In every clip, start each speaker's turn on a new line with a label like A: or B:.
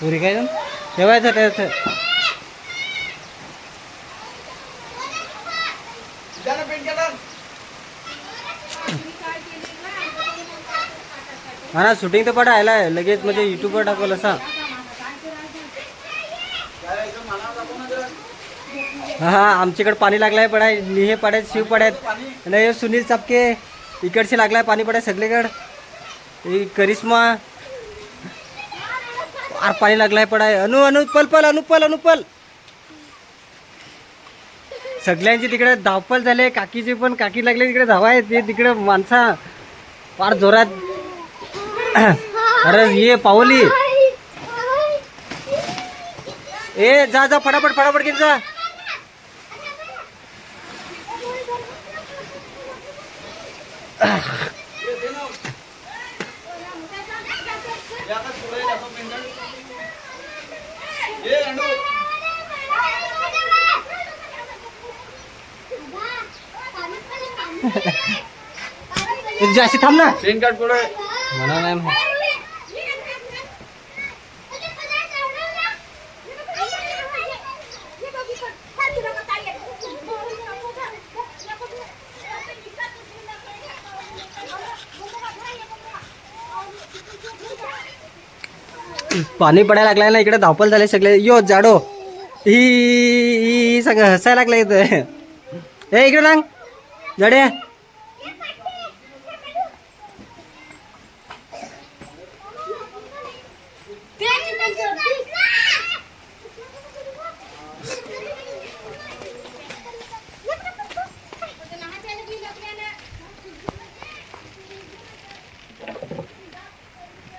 A: पुरी काय ठेवायचं त्याचं हा शूटिंग तर पण आहे लगेच म्हणजे युट्यूबवर टाकवलं असा. हा हा आमच्याकडे पाणी लागलाय पडाय. लिहे पडायत शिव पडायत. आणि हे सुनील चापके. इकडचे लागलाय पाणी पडाय सगळीकडं. करिश्मा. आर पाणी लागलाय पडाय अनु अनु पल पल अनुपल अनुपल सगळ्यांची तिकडे धावपल झाले काकीचे पण काकी लागले तिकडे धावाय ते तिकडे माणसा फार जोरात. अरे ये पावली. ए जा जा फटाफट फटाफट घेऊन जा. जास्त थांब ना.
B: शेण काढ पुढे.
A: म्हणा नाही पाणी पडायला लागलाय ना इकडे धावपल झाले सगळे. यो जाडो ही सगळं हसायला लागलं इथं. ए इकडे सांग जाड्या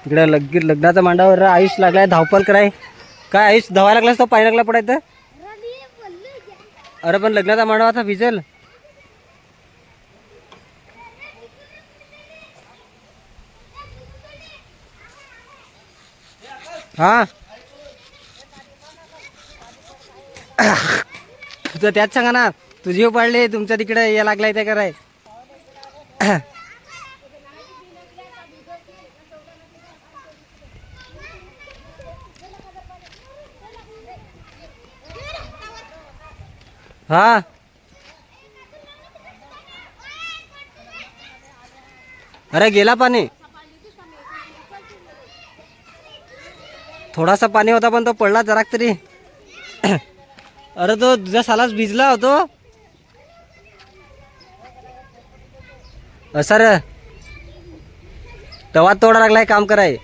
A: इकडे लग लग्नाचा मांडावर आयुष लागलाय धावपल कराय. काय आयुष धावायला लागलास तो पाणी लागला पडायचं अरे पण लग्नाचा मांडावा आता भिजल. हा. तुझं त्याच सांगा ना तुझी पाडले तुमच्या तिकडे या लागलाय ते कराय. हा? अरे गेला पाणी. थोडासा पाणी होता पण तो पडला जरा तरी. अरे तो तुझ्या सालाच भिजला होतो. सर तवा तोडा लागलाय काम कराय.